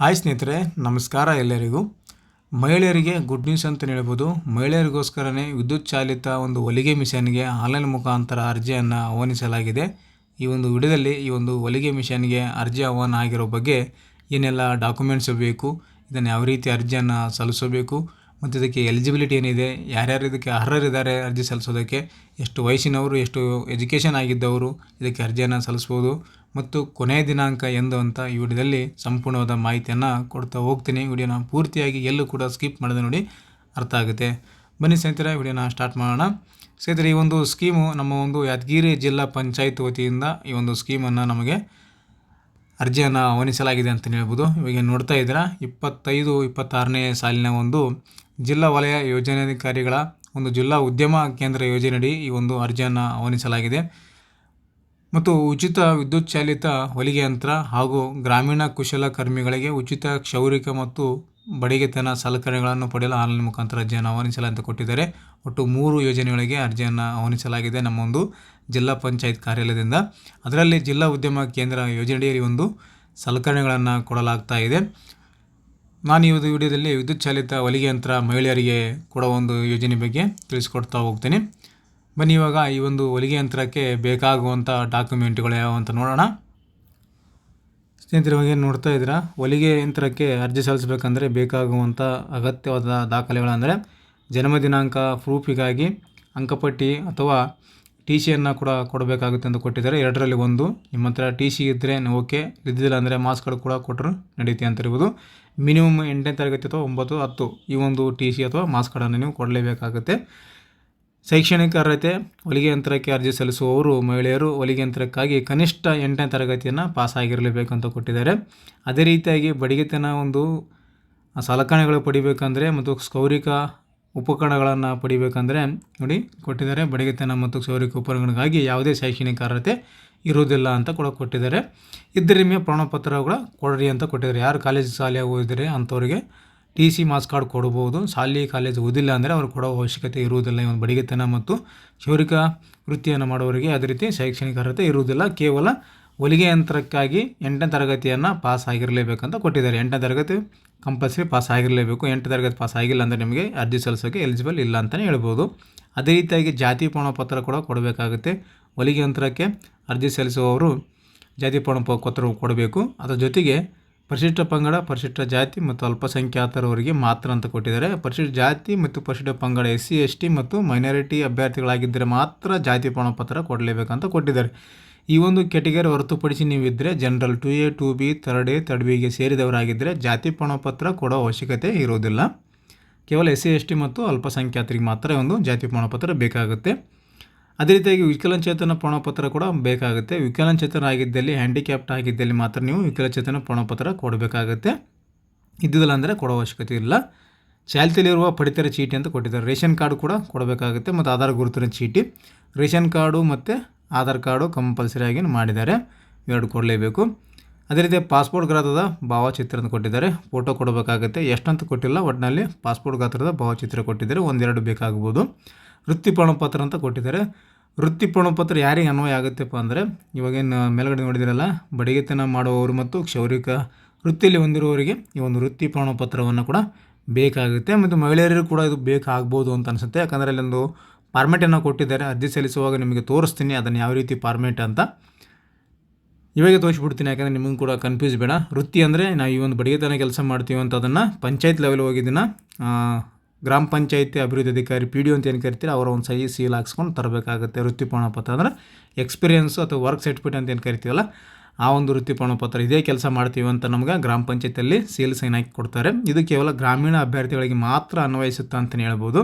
Hi ಸ್ನೇಹಿತರೆ, ನಮಸ್ಕಾರ ಎಲ್ಲರಿಗೂ. ಮಹಿಳೆಯರಿಗೆ ಗುಡ್ ನ್ಯೂಸ್ ಅಂತ ಹೇಳ್ಬೋದು. ಮಹಿಳೆಯರಿಗೋಸ್ಕರನೇ ವಿದ್ಯುತ್ ಚಾಲಿತ ಒಂದು ಹೊಲಿಗೆ ಮಿಷನ್ಗೆ ಆನ್ಲೈನ್ ಮುಖಾಂತರ ಅರ್ಜಿಯನ್ನು ಆಹ್ವಾನಿಸಲಾಗಿದೆ. ಈ ಒಂದು ವಿಡಿಯೋದಲ್ಲಿ ಈ ಒಂದು ಹೊಲಿಗೆ ಮಿಷನ್ಗೆ ಅರ್ಜಿ ಆಹ್ವಾನ ಆಗಿರೋ ಬಗ್ಗೆ ಏನೆಲ್ಲ ಡಾಕ್ಯುಮೆಂಟ್ಸ್ ಬೇಕು, ಇದನ್ನು ಯಾವ ರೀತಿ ಅರ್ಜಿಯನ್ನು ಸಲ್ಲಿಸಬೇಕು ಮತ್ತು ಇದಕ್ಕೆ ಎಲಿಜಿಬಿಲಿಟಿ ಏನಿದೆ, ಯಾರ್ಯಾರು ಇದಕ್ಕೆ ಅರ್ಹರಿದ್ದಾರೆ ಅರ್ಜಿ ಸಲ್ಲಿಸೋದಕ್ಕೆ, ಎಷ್ಟು ವಯಸ್ಸಿನವರು, ಎಷ್ಟು ಎಜುಕೇಷನ್ ಆಗಿದ್ದವರು ಇದಕ್ಕೆ ಅರ್ಜಿಯನ್ನು ಸಲ್ಲಿಸ್ಬೋದು. ಮತ್ತು ಕೊನೆಯ ದಿನಾಂಕ ಎಂದು ಅಂತ ಈ ವಿಡಿಯೋದಲ್ಲಿ ಸಂಪೂರ್ಣವಾದ ಮಾಹಿತಿಯನ್ನು ಕೊಡ್ತಾ ಹೋಗ್ತೀನಿ. ವಿಡಿಯೋನ ಪೂರ್ತಿಯಾಗಿ ಎಲ್ಲೂ ಕೂಡ ಸ್ಕಿಪ್ ಮಾಡಿದ ನೋಡಿ ಅರ್ಥ ಆಗುತ್ತೆ. ಬನ್ನಿ ಸ್ನೇಹಿತರೆ, ವಿಡಿಯೋನ ಸ್ಟಾರ್ಟ್ ಮಾಡೋಣ. ಸ್ನೇಹಿತರೆ, ಈ ಒಂದು ಸ್ಕೀಮು ನಮ್ಮ ಒಂದು ಯಾದಗಿರಿ ಜಿಲ್ಲಾ ಪಂಚಾಯತ್ ವತಿಯಿಂದ ಈ ಒಂದು ಸ್ಕೀಮನ್ನು ನಮಗೆ ಅರ್ಜಿಯನ್ನು ಆಹ್ವಾನಿಸಲಾಗಿದೆ ಅಂತಲೇ ಹೇಳ್ಬೋದು. ಇವಾಗ ನೋಡ್ತಾ ಇದ್ದೀರಾ, ಇಪ್ಪತ್ತೈದು, ಇಪ್ಪತ್ತಾರನೇ ಸಾಲಿನ ಒಂದು ಜಿಲ್ಲಾ ವಲಯ ಯೋಜನಾಧಿಕಾರಿಗಳ ಒಂದು ಜಿಲ್ಲಾ ಉದ್ಯಮ ಕೇಂದ್ರ ಯೋಜನೆಯಡಿ ಈ ಒಂದು ಅರ್ಜಿಯನ್ನು ಆಹ್ವಾನಿಸಲಾಗಿದೆ ಮತ್ತು ಉಚಿತ ವಿದ್ಯುತ್ ಚಾಲಿತ ಹೊಲಿಗೆ ಯಂತ್ರ ಹಾಗೂ ಗ್ರಾಮೀಣ ಕುಶಲಕರ್ಮಿಗಳಿಗೆ ಉಚಿತ ಕ್ಷೌರಿಕ ಮತ್ತು ಬಡಿಗೆತನ ಸಲಕರಣೆಗಳನ್ನು ಪಡೆಯಲು ಆನ್ಲೈನ್ ಮುಖಾಂತರ ಅರ್ಜಿಯನ್ನು ಆಹ್ವಾನಿಸಲು ಅಂತ ಕೊಟ್ಟಿದ್ದಾರೆ. ಒಟ್ಟು ಮೂರು ಯೋಜನೆಗಳಿಗೆ ಅರ್ಜಿಯನ್ನು ಆಹ್ವಾನಿಸಲಾಗಿದೆ ನಮ್ಮ ಒಂದು ಜಿಲ್ಲಾ ಪಂಚಾಯತ್ ಕಾರ್ಯಾಲಯದಿಂದ. ಅದರಲ್ಲಿ ಜಿಲ್ಲಾ ಉದ್ಯಮ ಕೇಂದ್ರ ಯೋಜನೆಯಲ್ಲಿ ಒಂದು ಸಲಕರಣೆಗಳನ್ನು ಕೊಡಲಾಗ್ತಾ ಇದೆ. ನಾನು ಈ ವಿಡಿಯೋದಲ್ಲಿ ವಿದ್ಯುತ್ ಚಾಲಿತ ಹೊಲಿಗೆ ಯಂತ್ರ ಮಹಿಳೆಯರಿಗೆ ಕೊಡೋ ಒಂದು ಯೋಜನೆ ಬಗ್ಗೆ ತಿಳಿಸ್ಕೊಡ್ತಾ ಹೋಗ್ತೀನಿ. ಬನ್ನಿ ಇವಾಗ ಈ ಒಂದು ಹೊಲಿಗೆ ಯಂತ್ರಕ್ಕೆ ಬೇಕಾಗುವಂಥ ಡಾಕ್ಯುಮೆಂಟ್ಗಳು ಯಾವ ಅಂತ ನೋಡೋಣ. ಸ್ನೇಹಿತರೆ ನೋಡ್ತಾ ಇದ್ದೀರಾ? ಹೊಲಿಗೆ ಯಂತ್ರಕ್ಕೆ ಅರ್ಜಿ ಸಲ್ಲಿಸಬೇಕಂದ್ರೆ ಬೇಕಾಗುವಂಥ ಅಗತ್ಯವಾದ ದಾಖಲೆಗಳಂದರೆ ಜನ್ಮ ದಿನಾಂಕ, ಪ್ರೂಫಿಗಾಗಿ ಅಂಕಪಟ್ಟಿ ಅಥವಾ ಟಿ ಸಿಯನ್ನು ಕೂಡ ಕೊಡಬೇಕಾಗುತ್ತೆ ಅಂತ ಕೊಟ್ಟಿದ್ದಾರೆ. ಎರಡರಲ್ಲಿ ಒಂದು, ನಿಮ್ಮ ಹತ್ರ ಟಿ ಸಿ ಇದ್ದರೆ ಓಕೆ ಇದ್ದಿಲ್ಲ ಅಂದರೆ ಕಾರ್ಡ್ ಕೂಡ ಕೊಟ್ಟರು ನಡೀತಿ ಅಂತ ಇರ್ಬೋದು. ಮಿನಿಮಮ್ ಎಂಟನೇ ತರಗತಿ ಅಥವಾ ಒಂಬತ್ತು, ಹತ್ತು ಈ ಒಂದು ಟಿ ಸಿ ಅಥವಾ ಮಾರ್ಕ್ಸ್ ಕಾರ್ಡನ್ನು ನೀವು ಕೊಡಲೇಬೇಕಾಗುತ್ತೆ. ಶೈಕ್ಷಣಿಕ ಅರ್ಹತೆ ಹೊಲಿಗೆ ಯಂತ್ರಕ್ಕೆ ಅರ್ಜಿ ಸಲ್ಲಿಸುವವರು, ಮಹಿಳೆಯರು ಹೊಲಿಗೆ ಯಂತ್ರಕ್ಕಾಗಿ ಕನಿಷ್ಠ ಎಂಟನೇ ತರಗತಿಯನ್ನು ಪಾಸ್ ಆಗಿರಲೇಬೇಕಂತ ಕೊಟ್ಟಿದ್ದಾರೆ. ಅದೇ ರೀತಿಯಾಗಿ ಬಡಿಗೆತನ ಒಂದು ಸಲಕರಣೆಗಳು ಪಡಿಬೇಕಂದ್ರೆ ಮತ್ತು ಸ್ಕೌರಿಕ ಉಪಕರಣಗಳನ್ನು ಪಡಿಬೇಕಂದ್ರೆ ನೋಡಿ ಕೊಟ್ಟಿದ್ದಾರೆ. ಬಡಿಗೆತನ ಮತ್ತು ಕ್ಷೌರಿಕ ಉಪಕರಣಗಳಿಗಾಗಿ ಯಾವುದೇ ಶೈಕ್ಷಣಿಕ ಅರ್ಹತೆ ಇರುವುದಿಲ್ಲ ಅಂತ ಕೂಡ ಕೊಟ್ಟಿದ್ದಾರೆ. ಇದ್ದರಿಮೆ ಪ್ರಮಾಣಪತ್ರ ಕೂಡ ಕೊಡ್ರಿ ಅಂತ ಕೊಟ್ಟಿದ್ದಾರೆ. ಯಾರು ಕಾಲೇಜ್ ಶಾಲೆ ಓದಿದರೆ ಅಂಥವ್ರಿಗೆ ಟಿ ಸಿ ಮಾಸ್ ಕಾರ್ಡ್ ಕೊಡ್ಬೋದು. ಶಾಲೆ ಕಾಲೇಜ್ ಓದಿಲ್ಲ ಅಂದರೆ ಅವ್ರು ಕೊಡೋ ಅವಶ್ಯಕತೆ ಇರುವುದಿಲ್ಲ ಈ ಒಂದು ಬಡಿಗೆತನ ಮತ್ತು ಕ್ಷೌರಿಕ ವೃತ್ತಿಯನ್ನು ಮಾಡುವವರಿಗೆ ಅದೇ ರೀತಿ ಶೈಕ್ಷಣಿಕ ಅರ್ಹತೆ ಇರುವುದಿಲ್ಲ. ಕೇವಲ ಹೊಲಿಗೆ ಯಂತ್ರಕ್ಕಾಗಿ ಎಂಟನೇ ತರಗತಿಯನ್ನು ಪಾಸ್ ಆಗಿರಲೇಬೇಕಂತ ಕೊಟ್ಟಿದ್ದಾರೆ. ಎಂಟನೇ ತರಗತಿ ಕಂಪಲ್ಸರಿ ಪಾಸ್ ಆಗಿರಲೇಬೇಕು. ಎಂಟು ತರಗತಿ ಪಾಸ್ ಆಗಿಲ್ಲ ಅಂದರೆ ನಿಮಗೆ ಅರ್ಜಿ ಸಲ್ಲಿಸೋಕೆ ಎಲಿಜಿಬಲ್ ಇಲ್ಲ ಅಂತಲೇ ಹೇಳ್ಬೋದು. ಅದೇ ರೀತಿಯಾಗಿ ಜಾತಿ ಪ್ರಮಾಣಪತ್ರ ಕೂಡ ಕೊಡಬೇಕಾಗುತ್ತೆ. ಹೊಲಿಗೆ ಯಂತ್ರಕ್ಕೆ ಅರ್ಜಿ ಸಲ್ಲಿಸುವವರು ಜಾತಿ ಪ್ರಮಾಣಪತ್ರ ಕೊಡಬೇಕು. ಅದರ ಜೊತೆಗೆ ಪರಿಶಿಷ್ಟ ಪಂಗಡ, ಪರಿಶಿಷ್ಟ ಜಾತಿ ಮತ್ತು ಅಲ್ಪಸಂಖ್ಯಾತರವರಿಗೆ ಮಾತ್ರ ಅಂತ ಕೊಟ್ಟಿದ್ದಾರೆ. ಪರಿಶಿಷ್ಟ ಜಾತಿ ಮತ್ತು ಪರಿಶಿಷ್ಟ ಪಂಗಡ ಎಸ್ ಸಿ ಎಸ್ ಟಿ ಮತ್ತು ಮೈನಾರಿಟಿ ಅಭ್ಯರ್ಥಿಗಳಾಗಿದ್ದರೆ ಮಾತ್ರ ಜಾತಿ ಪ್ರಮಾಣಪತ್ರ ಕೊಡಲೇಬೇಕಂತ ಕೊಟ್ಟಿದ್ದಾರೆ. ಈ ಒಂದು ಕೆಟಗರಿ ಹೊರತುಪಡಿಸಿ ನೀವಿದ್ದರೆ general two A, two B third A third ಬಿಗೆ ಸೇರಿದವರಾಗಿದ್ದರೆ ಜಾತಿ ಪ್ರಮಾಣಪತ್ರ ಕೊಡೋ ಅವಶ್ಯಕತೆ ಇರೋದಿಲ್ಲ. ಕೇವಲ ಎಸ್ ಸಿ ಎಸ್ ಟಿ ಮತ್ತು ಅಲ್ಪಸಂಖ್ಯಾತರಿಗೆ ಮಾತ್ರ ಒಂದು ಜಾತಿ ಪ್ರಮಾಣಪತ್ರ ಬೇಕಾಗುತ್ತೆ. ಅದೇ ರೀತಿಯಾಗಿ ವಿಕಲಚೇತನ ಪ್ರಮಾಣಪತ್ರ ಕೂಡ ಬೇಕಾಗುತ್ತೆ. ವಿಕಲಚೇತನ ಆಗಿದ್ದಲ್ಲಿ ಹ್ಯಾಂಡಿಕ್ಯಾಪ್ಟ್ ಆಗಿದ್ದಲ್ಲಿ ಮಾತ್ರ ನೀವು ವಿಕಲಚೇತನ ಪ್ರಮಾಣಪತ್ರ ಕೊಡಬೇಕಾಗುತ್ತೆ. ಇದ್ದಿಲ್ಲ ಅಂದರೆ ಕೊಡೋ ಅವಶ್ಯಕತೆ ಇಲ್ಲ. ಚಾಲ್ತಿಯಲ್ಲಿರುವ ಪಡಿತರ ಚೀಟಿ ಅಂತ ಕೊಟ್ಟಿದ್ದಾರೆ. ರೇಷನ್ ಕಾರ್ಡ್ ಕೂಡ ಕೊಡಬೇಕಾಗುತ್ತೆ ಮತ್ತು ಆಧಾರ್ ಗುರುತಿನ ಚೀಟಿ. ರೇಷನ್ ಕಾರ್ಡು ಮತ್ತು ಆಧಾರ್ ಕಾರ್ಡು ಕಂಪಲ್ಸರಿಯಾಗಿ ಮಾಡಿದ್ದಾರೆ. ಎರಡು ಕೊಡಲೇಬೇಕು. ಅದೇ ರೀತಿ ಪಾಸ್ಪೋರ್ಟ್ ಗಾತ್ರದ ಭಾವಚಿತ್ರ ಅಂತ ಕೊಟ್ಟಿದ್ದಾರೆ. ಫೋಟೋ ಕೊಡಬೇಕಾಗುತ್ತೆ. ಎಷ್ಟಂತ ಕೊಟ್ಟಿಲ್ಲ ಒಟ್ಟಿನಲ್ಲಿ ಪಾಸ್ಪೋರ್ಟ್ ಗಾತ್ರದ ಭಾವಚಿತ್ರ ಕೊಟ್ಟಿದ್ದಾರೆ. ಒಂದೆರಡು ಬೇಕಾಗ್ಬೋದು. ವೃತ್ತಿ ಪ್ರಮಾಣಪತ್ರ ಅಂತ ಕೊಟ್ಟಿದ್ದಾರೆ. ವೃತ್ತಿ ಪ್ರಮಾಣಪತ್ರ ಯಾರಿಗೆ ಅನ್ವಯ ಆಗುತ್ತಪ್ಪ ಅಂದರೆ, ಇವಾಗೇನು ಮೇಲ್ಗಡೆ ನೋಡಿದಿರಲ್ಲ, ಬಡಿಗೆತನ ಮಾಡುವವರು ಮತ್ತು ಕ್ಷೌರಿಕ ವೃತ್ತಿಯಲ್ಲಿ ಹೊಂದಿರುವವರಿಗೆ ಈ ಒಂದು ವೃತ್ತಿ ಪ್ರಮಾಣಪತ್ರವನ್ನು ಕೂಡ ಬೇಕಾಗುತ್ತೆ. ಮತ್ತು ಮಹಿಳೆಯರಿಗೂ ಕೂಡ ಇದು ಬೇಕಾಗ್ಬೋದು ಅಂತ ಅನಿಸುತ್ತೆ. ಯಾಕಂದರೆ ಅಲ್ಲೊಂದು ಫಾರ್ಮೇಟನ್ನು ಕೊಟ್ಟಿದ್ದಾರೆ. ಅರ್ಜಿ ಸಲ್ಲಿಸುವಾಗ ನಿಮಗೆ ತೋರಿಸ್ತೀನಿ, ಅದನ್ನು ಯಾವ ರೀತಿ ಫಾರ್ಮೇಟ್ ಅಂತ. ಇವಾಗ ತೋರಿಸ್ಬಿಡ್ತೀನಿ, ಯಾಕಂದರೆ ನಿಮಗೂ ಕೂಡ ಕನ್ಫ್ಯೂಸ್ ಬೇಡ. ವೃತ್ತಿ ಅಂದರೆ ನಾವು ಈ ಒಂದು ಬಡಿಗೆತನ ಕೆಲಸ ಮಾಡ್ತೀವಿ ಅಂತ ಅದನ್ನು ಪಂಚಾಯತ್ ಲೆವೆಲ್ ಹೋಗಿದ್ದನ್ನ ಗ್ರಾಮ ಪಂಚಾಯಿತಿ ಅಭಿವೃದ್ಧಿ ಅಧಿಕಾರಿ ಪಿ ಡಿ ಅಂತ ಏನು ಕರಿತೀರಿ, ಅವರ ಒಂದು ಸಹಿ ಸೀಲ್ ಹಾಕ್ಸ್ಕೊಂಡು ತರಬೇಕಾಗುತ್ತೆ ವೃತ್ತಿ ಪತ್ರ ಅಂದರೆ ಎಕ್ಸ್ಪೀರಿಯನ್ಸು ಅಥವಾ ವರ್ಕ್ ಸರ್ಟಿಫಿಕೇಟ್ ಅಂತ ಏನು ಕರಿತೀವಲ್ಲ, ಆ ಒಂದು ವೃತ್ತಿ ಪತ್ರ ಇದೇ ಕೆಲಸ ಮಾಡ್ತೀವಿ ಅಂತ ನಮ್ಗೆ ಗ್ರಾಮ ಪಂಚಾಯತಿಯಲ್ಲಿ ಸೀಲ್ ಸೈನ್ ಹಾಕಿ ಕೊಡ್ತಾರೆ. ಇದು ಕೇವಲ ಗ್ರಾಮೀಣ ಅಭ್ಯರ್ಥಿಗಳಿಗೆ ಮಾತ್ರ ಅನ್ವಯಿಸುತ್ತೆ ಅಂತಲೇ ಹೇಳ್ಬೋದು.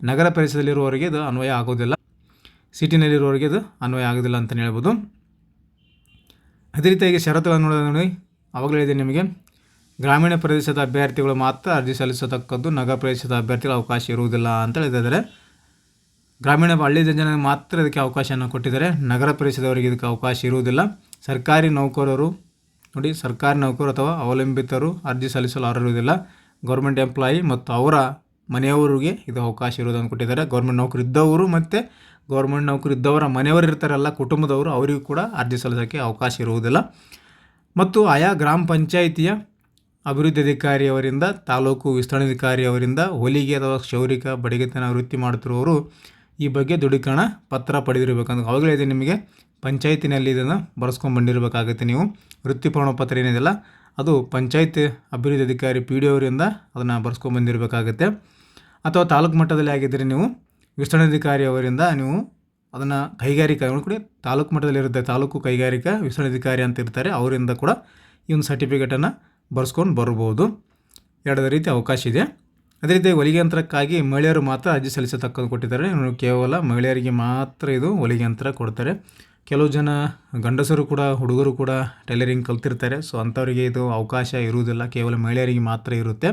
ನಗರ ಪರಿಸರದಲ್ಲಿರುವವರಿಗೆ ಇದು ಅನ್ವಯ ಆಗೋದಿಲ್ಲ, ಸಿಟಿನಲ್ಲಿರುವವರಿಗೆ ಇದು ಅನ್ವಯ ಆಗೋದಿಲ್ಲ ಅಂತಲೇ ಹೇಳ್ಬೋದು. ಅದೇ ರೀತಿಯಾಗಿ ಷರತ್ತುಗಳನ್ನು ನೋಡಿ, ಅವಾಗಲೇ ಇದೆ ನಿಮಗೆ. ಗ್ರಾಮೀಣ ಪ್ರದೇಶದ ಅಭ್ಯರ್ಥಿಗಳು ಮಾತ್ರ ಅರ್ಜಿ ಸಲ್ಲಿಸತಕ್ಕದ್ದು ನಗರ ಪ್ರದೇಶದ ಅಭ್ಯರ್ಥಿಗಳ ಅವಕಾಶ ಇರುವುದಿಲ್ಲ ಅಂತ ಹೇಳಿದ್ದಾರೆ. ಗ್ರಾಮೀಣ ಹಳ್ಳಿ ಜನರಿಗೆ ಮಾತ್ರ ಇದಕ್ಕೆ ಅವಕಾಶವನ್ನು ಕೊಟ್ಟಿದ್ದಾರೆ. ನಗರ ಪ್ರದೇಶದವರಿಗೆ ಇದಕ್ಕೆ ಅವಕಾಶ ಇರುವುದಿಲ್ಲ. ಸರ್ಕಾರಿ ನೌಕರರು, ನೋಡಿ, ಸರ್ಕಾರಿ ನೌಕರರು ಅಥವಾ ಅವಲಂಬಿತರು ಅರ್ಜಿ ಸಲ್ಲಿಸಲು ಅರ್ಹರುವುದಿಲ್ಲ ಗೌರ್ಮೆಂಟ್ ಎಂಪ್ಲಾಯಿ ಮತ್ತು ಅವರ ಮನೆಯವರಿಗೆ ಇದು ಅವಕಾಶ ಇರುವುದನ್ನು ಕೊಟ್ಟಿದ್ದಾರೆ. ಗೌರ್ಮೆಂಟ್ ನೌಕರಿ ಇದ್ದವರು ಮತ್ತು ಗೌರ್ಮೆಂಟ್ ನೌಕರಿ ಇದ್ದವರ ಮನೆಯವರು ಇರ್ತಾರಲ್ಲ ಕುಟುಂಬದವರು ಅವರಿಗೂ ಕೂಡ ಅರ್ಜಿ ಸಲ್ಲಿಸೋಕ್ಕೆ ಅವಕಾಶ ಇರುವುದಿಲ್ಲ. ಮತ್ತು ಆಯಾ ಗ್ರಾಮ ಪಂಚಾಯಿತಿಯ ಅಭಿವೃದ್ಧಿ ಅಧಿಕಾರಿಯವರಿಂದ ತಾಲೂಕು ವಿಸ್ತರಣಾಧಿಕಾರಿ ಅವರಿಂದ, ಹೊಲಿಗೆ ಅಥವಾ ಕ್ಷೌರಿಕ ಬಡಿಗೆತನ ವೃತ್ತಿ ಮಾಡುತ್ತಿರುವವರು ಈ ಬಗ್ಗೆ ದೃಢೀಕರಣ ಪತ್ರ ಪಡೆದಿರಬೇಕಂದ್ರೆ ಅವಾಗಲೇ ಇದೆ ನಿಮಗೆ. ಪಂಚಾಯತಿನಲ್ಲಿ ಇದನ್ನು ಬರೆಸ್ಕೊಂಡು ಬಂದಿರಬೇಕಾಗುತ್ತೆ ನೀವು. ವೃತ್ತಿ ಪ್ರಮಾಣ ಪತ್ರ ಏನಿದೆಯಲ್ಲ, ಅದು ಪಂಚಾಯತ್ ಅಭಿವೃದ್ಧಿ ಅಧಿಕಾರಿ ಪಿ ಡಿ ಅವರಿಂದ ಅದನ್ನು ಬರ್ಸ್ಕೊಂಡು ಬಂದಿರಬೇಕಾಗುತ್ತೆ. ಅಥವಾ ತಾಲೂಕು ಮಟ್ಟದಲ್ಲಿ ಆಗಿದ್ದರೆ ನೀವು ವಿಸ್ತರಣಾಧಿಕಾರಿ ಅವರಿಂದ ನೀವು ಅದನ್ನು ಕೈಗಾರಿಕಾ ಕೂಡ ತಾಲೂಕು ಮಟ್ಟದಲ್ಲಿರುತ್ತೆ, ತಾಲೂಕು ಕೈಗಾರಿಕಾ ವಿಸ್ತರಣಾಧಿಕಾರಿ ಅಂತ ಇರ್ತಾರೆ, ಅವರಿಂದ ಕೂಡ ಈ ಒಂದು ಸರ್ಟಿಫಿಕೇಟನ್ನು ಬರ್ಸ್ಕೊಂಡು ಬರ್ಬೋದು. ಎರಡನೇ ರೀತಿ ಅವಕಾಶ ಇದೆ. ಅದೇ ರೀತಿ ಹೊಲಿಗೆ ಯಂತ್ರಕ್ಕಾಗಿ ಮಹಿಳೆಯರು ಮಾತ್ರ ಅರ್ಜಿ ಸಲ್ಲಿಸತಕ್ಕದ್ದು ಕೊಟ್ಟಿದ್ದಾರೆ. ಕೇವಲ ಮಹಿಳೆಯರಿಗೆ ಮಾತ್ರ ಇದು ಹೊಲಿಗೆ ಯಂತ್ರ ಕೊಡ್ತಾರೆ. ಕೆಲವು ಜನ ಗಂಡಸರು ಕೂಡ, ಹುಡುಗರು ಕೂಡ ಟೈಲರಿಂಗ್ ಕಲ್ತಿರ್ತಾರೆ. ಸೊ ಅಂಥವರಿಗೆ ಇದು ಅವಕಾಶ ಇರುವುದಿಲ್ಲ. ಕೇವಲ ಮಹಿಳೆಯರಿಗೆ ಮಾತ್ರ ಇರುತ್ತೆ.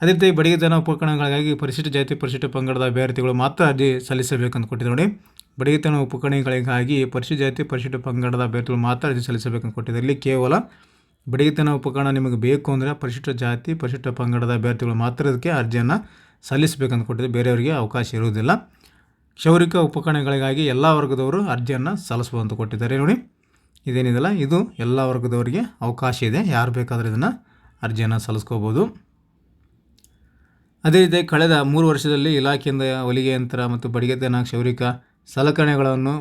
ಅದೇ ರೀತಿ ಬಡಿಗೆತನ ಉಪಕರಣಗಳಿಗಾಗಿ ಪರಿಶಿಷ್ಟ ಜಾತಿ, ಪರಿಶಿಷ್ಟ ಪಂಗಡದ ಅಭ್ಯರ್ಥಿಗಳು ಮಾತ್ರ ಅರ್ಜಿ ಸಲ್ಲಿಸಬೇಕಂತ ಕೊಟ್ಟಿದ್ದಾರೆ. ನೋಡಿ ಬಡಿಗೆತನ ಉಪಕರಣಗಳಿಗಾಗಿ ಪರಿಶಿಷ್ಟ ಜಾತಿ, ಪರಿಶಿಷ್ಟ ಪಂಗಡದ ಅಭ್ಯರ್ಥಿಗಳು ಮಾತ್ರ ಅರ್ಜಿ ಸಲ್ಲಿಸಬೇಕಂತ ಕೊಟ್ಟಿದ್ದಾರೆ. ಇಲ್ಲಿ ಕೇವಲ ಬಡಿಗೆತನ ಉಪಕರಣ ನಿಮಗೆ ಬೇಕು ಅಂದರೆ ಪರಿಶಿಷ್ಟ ಜಾತಿ, ಪರಿಶಿಷ್ಟ ಪಂಗಡದ ಅಭ್ಯರ್ಥಿಗಳು ಮಾತ್ರ ಅದಕ್ಕೆ ಅರ್ಜಿಯನ್ನು ಸಲ್ಲಿಸಬೇಕಂತ ಕೊಟ್ಟಿದೆ. ಬೇರೆಯವರಿಗೆ ಅವಕಾಶ ಇರುವುದಿಲ್ಲ. ಕ್ಷೌರಿಕ ಉಪಕರಣಗಳಿಗಾಗಿ ಎಲ್ಲ ವರ್ಗದವರು ಅರ್ಜಿಯನ್ನು ಸಲ್ಲಿಸ್ಬೋದು ಅಂತ ಕೊಟ್ಟಿದ್ದಾರೆ ನೋಡಿ. ಇದೇನಿದೆಲ್ಲ ಇದು ಎಲ್ಲ ವರ್ಗದವರಿಗೆ ಅವಕಾಶ ಇದೆ. ಯಾರು ಬೇಕಾದರೂ ಇದನ್ನು ಅರ್ಜಿಯನ್ನು ಸಲ್ಲಿಸ್ಕೋಬೋದು ಅದೇ ರೀತಿ ಕಳೆದ ಮೂರು ವರ್ಷದಲ್ಲಿ ಇಲಾಖೆಯಿಂದ ಹೊಲಿಗೆ ಯಂತ್ರ ಮತ್ತು ಬಡಿಗೆತನ, ಕ್ಷೌರಿಕ ಸಲಕರಣೆಗಳನ್ನು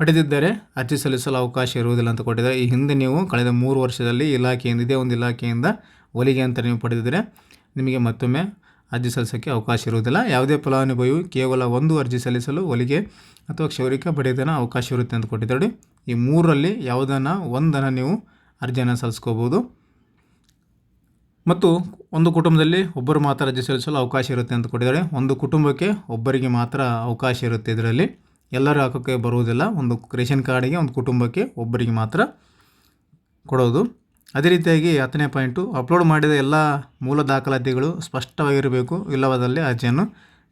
ಪಡೆದಿದ್ದರೆ ಅರ್ಜಿ ಸಲ್ಲಿಸಲು ಅವಕಾಶ ಇರುವುದಿಲ್ಲ ಅಂತ ಕೊಟ್ಟಿದ್ದಾರೆ. ಈ ಹಿಂದೆ ನೀವು ಕಳೆದ ಮೂರು ವರ್ಷದಲ್ಲಿ ಇಲಾಖೆಯಿಂದ, ಇದೇ ಒಂದು ಇಲಾಖೆಯಿಂದ ಒಲಿಗೆ ಅಂತ ನೀವು ಪಡೆದಿದ್ದರೆ ನಿಮಗೆ ಮತ್ತೊಮ್ಮೆ ಅರ್ಜಿ ಸಲ್ಲಿಸೋಕ್ಕೆ ಅವಕಾಶ ಇರುವುದಿಲ್ಲ. ಯಾವುದೇ ಫಲಾನುಭವಿಯು ಕೇವಲ ಒಂದು ಅರ್ಜಿ ಸಲ್ಲಿಸಲು ಒಲಿಗೆ ಅಥವಾ ಕ್ಷೌರಿಕ ಪಡೆಯೋದನ್ನು ಅವಕಾಶ ಇರುತ್ತೆ ಅಂತ ಕೊಟ್ಟಿದ್ದಾರೆ. ಈ ಮೂರರಲ್ಲಿ ಯಾವುದನ್ನು, ಒಂದನ್ನು ನೀವು ಅರ್ಜಿಯನ್ನು ಸಲ್ಲಿಸ್ಕೋಬೋದು. ಮತ್ತು ಒಂದು ಕುಟುಂಬದಲ್ಲಿ ಒಬ್ಬರು ಮಾತ್ರ ಅರ್ಜಿ ಸಲ್ಲಿಸಲು ಅವಕಾಶ ಇರುತ್ತೆ ಅಂತ ಕೊಟ್ಟಿದ್ದಾರೆ. ಒಂದು ಕುಟುಂಬಕ್ಕೆ ಒಬ್ಬರಿಗೆ ಮಾತ್ರ ಅವಕಾಶ ಇರುತ್ತೆ ಇದರಲ್ಲಿ. ಎಲ್ಲರೂ ಹಾಕೋಕ್ಕೆ ಬರುವುದಿಲ್ಲ. ಒಂದು ರೇಷನ್ ಕಾರ್ಡಿಗೆ, ಒಂದು ಕುಟುಂಬಕ್ಕೆ ಒಬ್ಬರಿಗೆ ಮಾತ್ರ ಕೊಡೋದು. ಅದೇ ರೀತಿಯಾಗಿ ಹತ್ತನೇ ಪಾಯಿಂಟು, ಅಪ್ಲೋಡ್ ಮಾಡಿದ ಎಲ್ಲ ಮೂಲ ದಾಖಲಾತಿಗಳು ಸ್ಪಷ್ಟವಾಗಿರಬೇಕು. ಇಲ್ಲವಾದಲ್ಲಿ ಅರ್ಜಿಯನ್ನು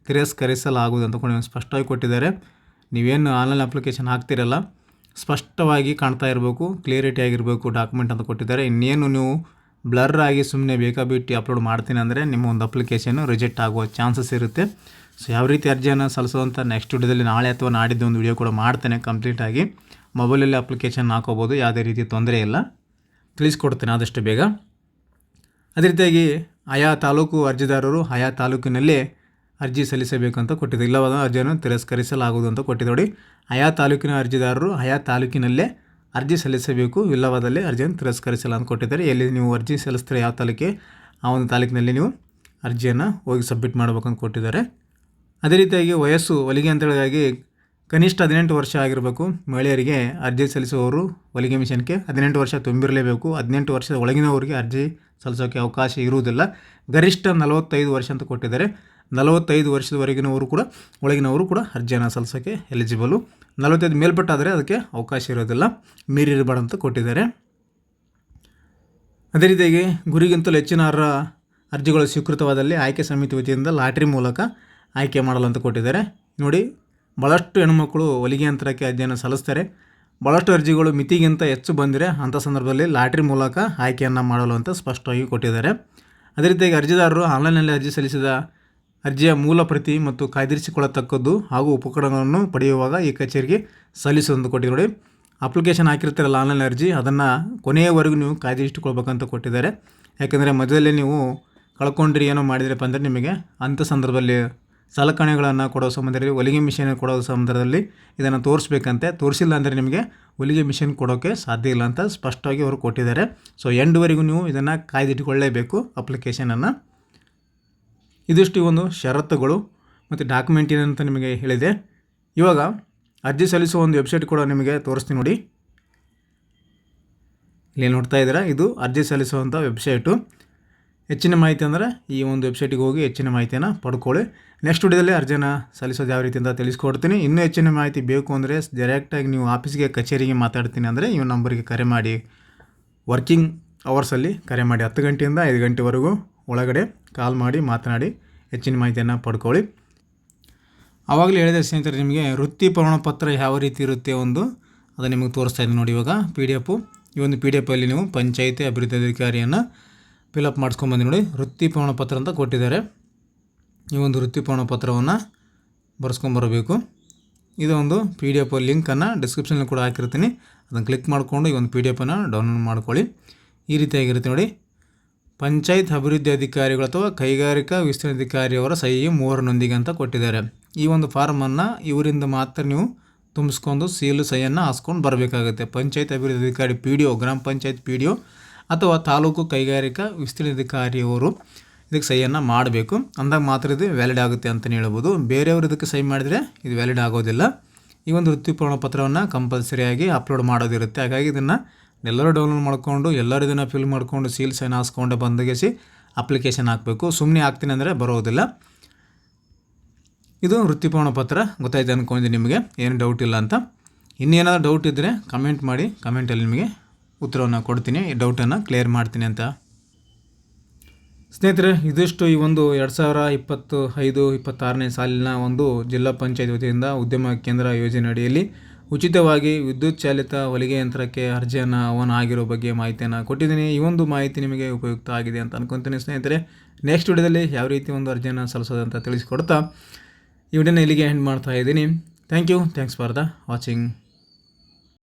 ತಿರಸ್ಕರಿಸಲಾಗುವುದು ಅಂತ ಕೊಂಡು ಸ್ಪಷ್ಟವಾಗಿ ಕೊಟ್ಟಿದ್ದಾರೆ. ನೀವೇನು ಆನ್ಲೈನ್ ಅಪ್ಲಿಕೇಶನ್ ಹಾಕ್ತಿರಲ್ಲ, ಸ್ಪಷ್ಟವಾಗಿ ಕಾಣ್ತಾ ಇರಬೇಕು, ಕ್ಲಿಯರಿಟಿ ಆಗಿರಬೇಕು ಡಾಕ್ಯುಮೆಂಟ್ ಅಂತ ಕೊಟ್ಟಿದ್ದಾರೆ. ಇನ್ನೇನು ನೀವು ಬ್ಲರ್ ಆಗಿ ಸುಮ್ಮನೆ ಬೇಕಾಬಿಟ್ಟು ಅಪ್ಲೋಡ್ ಮಾಡ್ತೀನಿ ಅಂದರೆ ನಿಮ್ಮ ಒಂದು ಅಪ್ಲಿಕೇಶನ್ ರಿಜೆಕ್ಟ್ ಆಗುವ ಚಾನ್ಸಸ್ ಇರುತ್ತೆ. ಸೊ ಯಾವ ರೀತಿ ಅರ್ಜಿಯನ್ನು ಸಲ್ಲಿಸೋದಂತ ನೆಕ್ಸ್ಟ್ ವಿಡಿಯೋದಲ್ಲಿ ನಾಳೆ ಅಥವಾ ನಾಡಿದ್ದು ಒಂದು ವಿಡಿಯೋ ಕೂಡ ಮಾಡ್ತೇನೆ ಕಂಪ್ಲೀಟಾಗಿ ಮೊಬೈಲಲ್ಲಿ ಅಪ್ಲಿಕೇಶನ್ ಹಾಕೋಬೋದು, ಯಾವುದೇ ರೀತಿ ತೊಂದರೆ ಇಲ್ಲ. ತಿಳಿಸ್ಕೊಡ್ತೇನೆ ಆದಷ್ಟು ಬೇಗ. ಅದೇ ರೀತಿಯಾಗಿ ಆಯಾ ತಾಲೂಕು ಅರ್ಜಿದಾರರು ಆಯಾ ತಾಲೂಕಿನಲ್ಲೇ ಅರ್ಜಿ ಸಲ್ಲಿಸಬೇಕಂತ ಕೊಟ್ಟಿದ್ದೆ ಇಲ್ಲವಾದ ಅರ್ಜಿಯನ್ನು ತಿರಸ್ಕರಿಸಲಾಗುವುದು ಅಂತ ಕೊಟ್ಟಿದ್ದು ಆಯಾ ತಾಲೂಕಿನ ಅರ್ಜಿದಾರರು ಆಯಾ ತಾಲೂಕಿನಲ್ಲೇ ಅರ್ಜಿ ಸಲ್ಲಿಸಬೇಕು. ಇಲ್ಲವಾದಲ್ಲಿ ಅರ್ಜಿಯನ್ನು ತಿರಸ್ಕರಿಸಲ್ಲ ಅಂತ ಕೊಟ್ಟಿದ್ದಾರೆ. ಎಲ್ಲಿ ನೀವು ಅರ್ಜಿ ಸಲ್ಲಿಸ್ತೀರ ಯಾವ ತಾಲೂಕಿಗೆ, ಆ ಒಂದು ತಾಲೂಕಿನಲ್ಲಿ ನೀವು ಅರ್ಜಿಯನ್ನು ಹೋಗಿ ಸಬ್ಮಿಟ್ ಮಾಡಬೇಕಂತ ಕೊಟ್ಟಿದ್ದಾರೆ. ಅದೇ ರೀತಿಯಾಗಿ ವಯಸ್ಸು ಹೊಲಿಗೆ ಯಂತ್ರಗಳಿಗಾಗಿ ಕನಿಷ್ಠ ಹದಿನೆಂಟು ವರ್ಷ ಆಗಿರಬೇಕು. ಮಹಿಳೆಯರಿಗೆ ಅರ್ಜಿ ಸಲ್ಲಿಸುವವರು ಹೊಲಿಗೆ ಮಿಷನ್ಗೆ ಹದಿನೆಂಟು ವರ್ಷ ತುಂಬಿರಲೇಬೇಕು. ಹದಿನೆಂಟು ವರ್ಷದ ಒಳಗಿನವರಿಗೆ ಅರ್ಜಿ ಸಲ್ಲಿಸೋಕ್ಕೆ ಅವಕಾಶ ಇರುವುದಿಲ್ಲ. ಗರಿಷ್ಠ ನಲವತ್ತೈದು ವರ್ಷ ಅಂತ ಕೊಟ್ಟಿದ್ದಾರೆ. ನಲವತ್ತೈದು ವರ್ಷದವರೆಗಿನವರು ಕೂಡ, ಒಳಗಿನವರು ಕೂಡ ಅರ್ಜಿಯನ್ನು ಸಲ್ಲಿಸೋಕ್ಕೆ ಎಲಿಜಿಬಲು. ನಲವತ್ತೈದು ಮೇಲ್ಪಟ್ಟಾದರೆ ಅದಕ್ಕೆ ಅವಕಾಶ ಇರೋದಿಲ್ಲ. ಮೀರಿರಬಾರ್ದು ಅಂತ ಕೊಟ್ಟಿದ್ದಾರೆ. ಅದೇ ರೀತಿಯಾಗಿ ಗುರಿಗಿಂತಲೂ ಹೆಚ್ಚಿನ ಅರ್ಹ ಅರ್ಜಿಗಳು ಸ್ವೀಕೃತವಾದಲ್ಲಿ ಆಯ್ಕೆ ಸಮಿತಿ ವತಿಯಿಂದ ಲಾಟ್ರಿ ಮೂಲಕ ಆಯ್ಕೆ ಮಾಡಲು ಅಂತ ಕೊಟ್ಟಿದ್ದಾರೆ. ನೋಡಿ ಭಾಳಷ್ಟು ಹೆಣ್ಮಕ್ಕಳು ಹೊಲಿಗೆ ಯಂತ್ರಕ್ಕೆ ಅರ್ಜಿಯನ್ನು ಸಲ್ಲಿಸ್ತಾರೆ. ಭಾಳಷ್ಟು ಅರ್ಜಿಗಳು ಮಿತಿಗಿಂತ ಹೆಚ್ಚು ಬಂದರೆ ಅಂಥ ಸಂದರ್ಭದಲ್ಲಿ ಲಾಟ್ರಿ ಮೂಲಕ ಆಯ್ಕೆಯನ್ನು ಮಾಡಲು ಅಂತ ಸ್ಪಷ್ಟವಾಗಿ ಕೊಟ್ಟಿದ್ದಾರೆ. ಅದೇ ರೀತಿಯಾಗಿ ಅರ್ಜಿದಾರರು ಆನ್ಲೈನ್ನಲ್ಲಿ ಅರ್ಜಿ ಸಲ್ಲಿಸಿದ ಅರ್ಜಿಯ ಮೂಲ ಪ್ರತಿ ಮತ್ತು ಕಾಯ್ದಿರಿಸಿಕೊಳ್ಳತಕ್ಕದ್ದು ಹಾಗೂ ಉಪಕರಣಗಳನ್ನು ಪಡೆಯುವಾಗ ಈ ಕಚೇರಿಗೆ ಸಲ್ಲಿಸುವಂತ ಕೊಟ್ಟಿದ್ದಾರೆ. ನೋಡಿ, ಅಪ್ಲಿಕೇಶನ್ ಹಾಕಿರ್ತಾರಲ್ಲ ಆನ್ಲೈನ್ ಅರ್ಜಿ, ಅದನ್ನು ಕೊನೆಯವರೆಗೂ ನೀವು ಕಾಯ್ದಿರಿಸಿಕೊಳ್ಬೇಕಂತ ಕೊಟ್ಟಿದ್ದಾರೆ. ಯಾಕೆಂದರೆ ಮಧ್ಯದಲ್ಲಿ ನೀವು ಕಳ್ಕೊಂಡ್ರಿ ಏನೋ ಮಾಡಿದ್ರಪ್ಪ ಅಂದರೆ ನಿಮಗೆ ಅಂಥ ಸಂದರ್ಭದಲ್ಲಿ ಸಲಕರಣೆಗಳನ್ನು ಕೊಡೋ ಸಂದರ್ಭದಲ್ಲಿ ಹೊಲಿಗೆ ಮಿಷಿನ್ ಕೊಡೋ ಸಂದರ್ಭದಲ್ಲಿ ಇದನ್ನು ತೋರಿಸ್ಬೇಕಂತೆ. ತೋರಿಸಿಲ್ಲ ಅಂದರೆ ನಿಮಗೆ ಹೊಲಿಗೆ ಮಿಷಿನ್ ಕೊಡೋಕ್ಕೆ ಸಾಧ್ಯ ಇಲ್ಲ ಅಂತ ಸ್ಪಷ್ಟವಾಗಿ ಅವರು ಕೊಟ್ಟಿದ್ದಾರೆ. ಸೊ ಎಂಡ್ವರೆಗೂ ನೀವು ಇದನ್ನು ಕಾಯ್ದಿಟ್ಟುಕೊಳ್ಳೇಬೇಕು ಅಪ್ಲಿಕೇಶನನ್ನು ಇದಿಷ್ಟು ಒಂದು ಷರತ್ತುಗಳು ಮತ್ತು ಡಾಕ್ಯುಮೆಂಟ್ ಏನಂತ ನಿಮಗೆ ಹೇಳಿದೆ. ಇವಾಗ ಅರ್ಜಿ ಸಲ್ಲಿಸುವ ಒಂದು ವೆಬ್ಸೈಟ್ ಕೂಡ ನಿಮಗೆ ತೋರಿಸ್ತೀನಿ ನೋಡಿ. ಇಲ್ಲಿ ನೋಡ್ತಾ ಇದ್ದೀರಾ, ಇದು ಅರ್ಜಿ ಸಲ್ಲಿಸುವಂಥ ವೆಬ್ಸೈಟು ಹೆಚ್ಚಿನ ಮಾಹಿತಿ ಅಂದರೆ ಈ ಒಂದು ವೆಬ್ಸೈಟಿಗೆ ಹೋಗಿ ಹೆಚ್ಚಿನ ಮಾಹಿತಿಯನ್ನು ಪಡ್ಕೊಳ್ಳಿ. ನೆಕ್ಸ್ಟ್ ವಿಡಿಯೋದಲ್ಲಿ ಅರ್ಜಿನ ಸಲ್ಲಿಸೋದು ಯಾವ ರೀತಿ ಅಂತ ತಿಳಿಸ್ಕೊಡ್ತೀನಿ. ಇನ್ನೂ ಹೆಚ್ಚಿನ ಮಾಹಿತಿ ಬೇಕು ಅಂದರೆ ಡೈರೆಕ್ಟಾಗಿ ನೀವು ಆಫೀಸ್ಗೆ ಕಚೇರಿಗೆ ಮಾತಾಡ್ತೀನಿ ಅಂದರೆ ಈ ನಂಬರಿಗೆ ಕರೆ ಮಾಡಿ. ವರ್ಕಿಂಗ್ ಅವರ್ಸಲ್ಲಿ ಕರೆ ಮಾಡಿ. ಹತ್ತು ಗಂಟೆಯಿಂದ ಐದು ಗಂಟೆವರೆಗೂ ಒಳಗಡೆ ಕಾಲ್ ಮಾಡಿ, ಮಾತನಾಡಿ ಹೆಚ್ಚಿನ ಮಾಹಿತಿಯನ್ನು ಪಡ್ಕೊಳ್ಳಿ. ಆವಾಗಲೇ ಹೇಳಿದೆ ಸ್ನೇಹಿತರೆ ನಿಮಗೆ ವೃತ್ತಿ ಪ್ರಮಾಣಪತ್ರ ಯಾವ ರೀತಿ ಇರುತ್ತೆ ಒಂದು ಅದು ನಿಮಗೆ ತೋರಿಸ್ತಾ ಇದ್ದೀನಿ ನೋಡಿ ಇವಾಗ. ಪಿ ಡಿ ಎಫು ಈ ಒಂದು ಪಿ ಡಿ ಎಫಲ್ಲಿ ನೀವು ಪಂಚಾಯಿತಿ ಅಭಿವೃದ್ಧಿ ಅಧಿಕಾರಿಯನ್ನು ಫಿಲಪ್ ಮಾಡಿಸ್ಕೊಂಬಂದು ನೋಡಿ. ವೃತ್ತಿ ಪ್ರಮಾಣಪತ್ರ ಅಂತ ಕೊಟ್ಟಿದ್ದಾರೆ. ಈ ಒಂದು ವೃತ್ತಿ ಪ್ರಮಾಣಪತ್ರವನ್ನು ಬರೆಸ್ಕೊಂಬರಬೇಕು ಒಂದು ಪಿ ಡಿ ಎಫ್ ಲಿಂಕನ್ನು ಡಿಸ್ಕ್ರಿಪ್ಷನಲ್ಲಿ ಕೂಡ ಹಾಕಿರ್ತೀನಿ. ಅದನ್ನು ಕ್ಲಿಕ್ ಮಾಡಿಕೊಂಡು ಈ ಒಂದು ಪಿ ಡಿ ಎಫನ್ನು ಡೌನ್ಲೋಡ್ ಮಾಡ್ಕೊಳ್ಳಿ. ಈ ರೀತಿಯಾಗಿರುತ್ತೆ ನೋಡಿ. ಪಂಚಾಯತ್ ಅಭಿವೃದ್ಧಿ ಅಧಿಕಾರಿಗಳು ಅಥವಾ ಕೈಗಾರಿಕಾ ವಿಸ್ತರಣಾಧಿಕಾರಿಯವರ ಸಹಿ ಮೂವರನೊಂದಿಗೆ ಅಂತ ಕೊಟ್ಟಿದ್ದಾರೆ. ಈ ಒಂದು ಫಾರ್ಮನ್ನು ಇವರಿಂದ ಮಾತ್ರ ನೀವು ತುಂಬಿಸ್ಕೊಂಡು ಸೀಲು ಸಹಿಯನ್ನು ಹಾಸ್ಕೊಂಡು ಬರಬೇಕಾಗುತ್ತೆ. ಪಂಚಾಯತ್ ಅಭಿವೃದ್ಧಿ ಅಧಿಕಾರಿ ಪಿ ಡಿ ಗ್ರಾಮ ಪಂಚಾಯತ್ ಪಿ ಡಿ ಒ ಅಥವಾ ತಾಲೂಕು ಕೈಗಾರಿಕಾ ವಿಸ್ತೀರ್ಣಾಧಿಕಾರಿಯವರು ಇದಕ್ಕೆ ಸಹಿಯನ್ನು ಮಾಡಬೇಕು. ಅಂದಾಗ ಮಾತ್ರ ಇದು ವ್ಯಾಲಿಡ್ ಆಗುತ್ತೆ ಅಂತಲೇ ಹೇಳ್ಬೋದು. ಬೇರೆಯವರು ಇದಕ್ಕೆ ಸಹಿ ಮಾಡಿದರೆ ಇದು ವ್ಯಾಲಿಡ್ ಆಗೋದಿಲ್ಲ. ಈ ಒಂದು ವೃತ್ತಿ ಪ್ರಮಾಣಪತ್ರವನ್ನು ಕಂಪಲ್ಸರಿಯಾಗಿ ಅಪ್ಲೋಡ್ ಮಾಡೋದಿರುತ್ತೆ. ಹಾಗಾಗಿ ಇದನ್ನು ಎಲ್ಲರೂ ಡೌನ್ಲೋಡ್ ಮಾಡಿಕೊಂಡು, ಎಲ್ಲರೂ ಇದನ್ನು ಫಿಲ್ ಮಾಡಿಕೊಂಡು ಸೀಲ್ ಸೈನ್ ಹಾಸ್ಕೊಂಡು ಬಂದಗಿಸಿ ಅಪ್ಲಿಕೇಶನ್ ಹಾಕಬೇಕು. ಸುಮ್ಮನೆ ಹಾಕ್ತೀನಿ ಅಂದರೆ ಬರೋದಿಲ್ಲ. ಇದು ವೃತ್ತಿ ಪ್ರಮಾಣಪತ್ರ ಗೊತ್ತಾಯ್ತು ಅಂದ್ಕೊಂಡಿದ್ದೀನಿ ನಿಮಗೆ. ಏನು ಡೌಟ್ ಇಲ್ಲ ಅಂತ. ಇನ್ನೇನಾದರೂ ಡೌಟ್ ಇದ್ದರೆ ಕಮೆಂಟ್ ಮಾಡಿ. ಕಮೆಂಟಲ್ಲಿ ನಿಮಗೆ ಉತ್ತರವನ್ನು ಕೊಡ್ತೀನಿ, ಡೌಟನ್ನು ಕ್ಲಿಯರ್ ಮಾಡ್ತೀನಿ ಅಂತ. ಸ್ನೇಹಿತರೆ, ಇದಿಷ್ಟು ಈ ಒಂದು ಎರಡು ಸಾವಿರ ಇಪ್ಪತ್ತು ಐದು ಇಪ್ಪತ್ತಾರನೇ ಸಾಲಿನ ಒಂದು ಜಿಲ್ಲಾ ಪಂಚಾಯತ್ ವತಿಯಿಂದ ಉದ್ಯಮ ಕೇಂದ್ರ ಯೋಜನೆ ಅಡಿಯಲ್ಲಿ ಉಚಿತವಾಗಿ ವಿದ್ಯುತ್ ಚಾಲಿತ ಹೊಲಿಗೆ ಯಂತ್ರಕ್ಕೆ ಅರ್ಜಿಯನ್ನು ಓನ್ ಆಗಿರೋ ಬಗ್ಗೆ ಮಾಹಿತಿಯನ್ನು ಕೊಟ್ಟಿದ್ದೀನಿ. ಈ ಒಂದು ಮಾಹಿತಿ ನಿಮಗೆ ಉಪಯುಕ್ತ ಆಗಿದೆ ಅಂತ ಅನ್ಕೊತೀನಿ ಸ್ನೇಹಿತರೆ. ನೆಕ್ಸ್ಟ್ ವಿಡಿಯೋದಲ್ಲಿ ಯಾವ ರೀತಿ ಒಂದು ಅರ್ಜಿಯನ್ನು ಸಲ್ಲಿಸೋದು ಅಂತ ತಿಳಿಸ್ಕೊಡ್ತಾ ಈ ವಿಡಿಯೋನ ಇಲ್ಲಿಗೆ ಎಂಡ್ ಮಾಡ್ತಾ ಇದ್ದೀನಿ. Thank you thanks for the watching